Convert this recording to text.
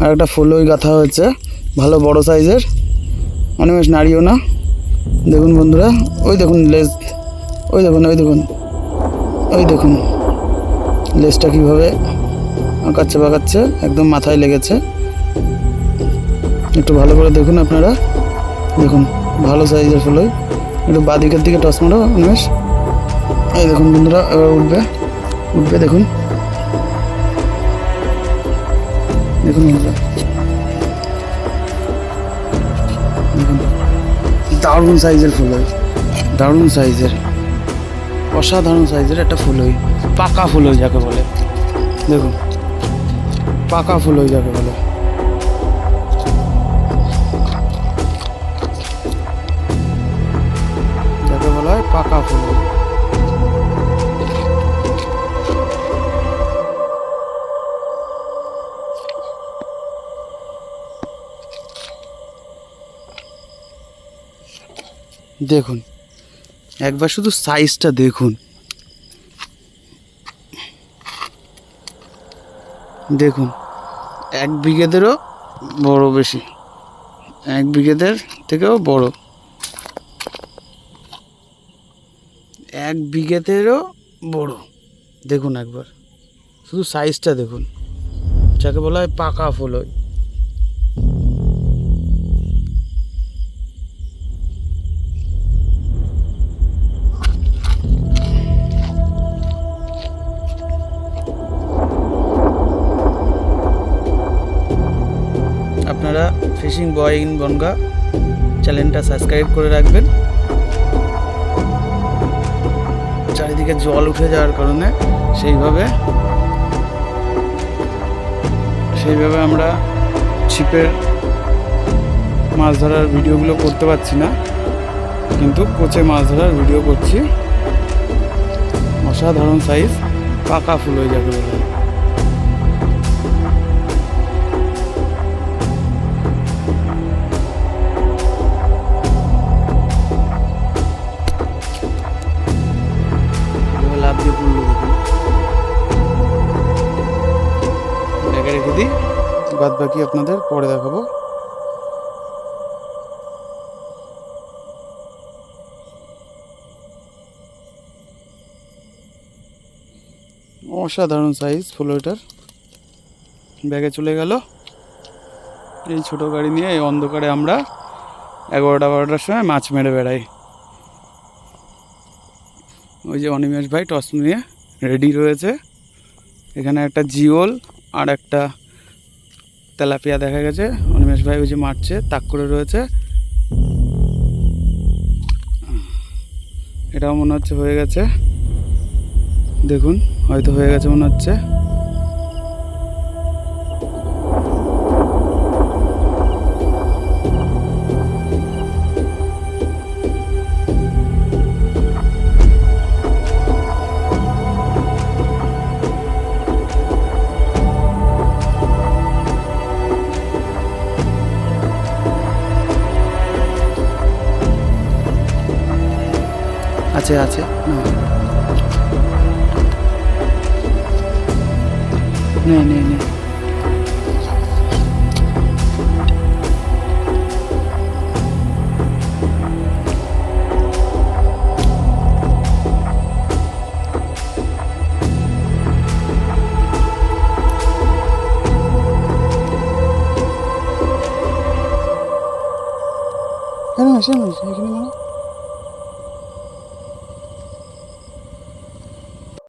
আর একটা ফুলই গাঁথা হয়েছে। ভালো বড় সাইজের। অনিমেষ নাড়িও না। দেখুন বন্ধুরা, ওই দেখুন লেজ। ওই দেখুন ওই দেখুন। ওই দেখুন। লেজটা কীভাবে আঁকাচ্ছে বাঁকাচ্ছে, একদম মাথায় লেগেছে। একটু ভালো করে দেখুন আপনারা। দেখুন, ভালো সাইজের ফুলই। একটু বাদিকের দিকে টস মারো উন্মেষ এই দেখুন বন্ধুরা, এবার উঠবে। উঠবে, দেখুন। দেখুন, দারুণ সাইজের ফুল হয়। দারুণ সাইজের, অসাধারণ সাইজের একটা ফুল হই পাকা ফুল হয় যাকে বলে। দেখুন, পাকা ফুল হয় যাকে বলে। দেখুন, একবার শুধু সাইজটা দেখুন। দেখুন, এক বিঘেদেরও বড় বেশি, এক বিঘেদের থেকেও বড়। এক বিঘেতেরও বড়। দেখুন একবার, শুধু সাইজটা দেখুন, যাকে বলা হয় পাকা ফুল হয় আপনারা ফিশিং বয় ইন বনগা চ্যানেলটা সাবস্ক্রাইব করে রাখবেন। চারিদিকে জল উঠে যাওয়ার কারণে সেইভাবে সেইভাবে আমরা ছিপের মাছ ধরার ভিডিওগুলো করতে পারছি না, কিন্তু কোচে মাছ ধরার ভিডিও করছি। অসাধারণ সাইজ পাকা ফুল হয়ে যাবে। বাদ বাকি আপনাদের পরে দেখাবো। অসাধারণ সাইজ ফুলোটার ব্যাগে চলে গেল। এই ছোট গাড়ি নিয়ে এই অন্ধকারে আমরা এগারোটা বারোটার সময় মাছ মেরে বেড়াই। ওই যে অনিমেষ ভাই, টস নিয়ে রেডি রয়েছে। এখানে একটা জিওল আর একটা তেলাপিয়া দেখা গেছে, অনিমেষ ভাই ওই যে মারছে, তাক করে রয়েছে। এটাও মনে হচ্ছে হয়ে গেছে। দেখুন, হয়তো হয়ে গেছে মনে হচ্ছে। আছে আছে। না। নে নে নে। কেন আসে এখানে মারো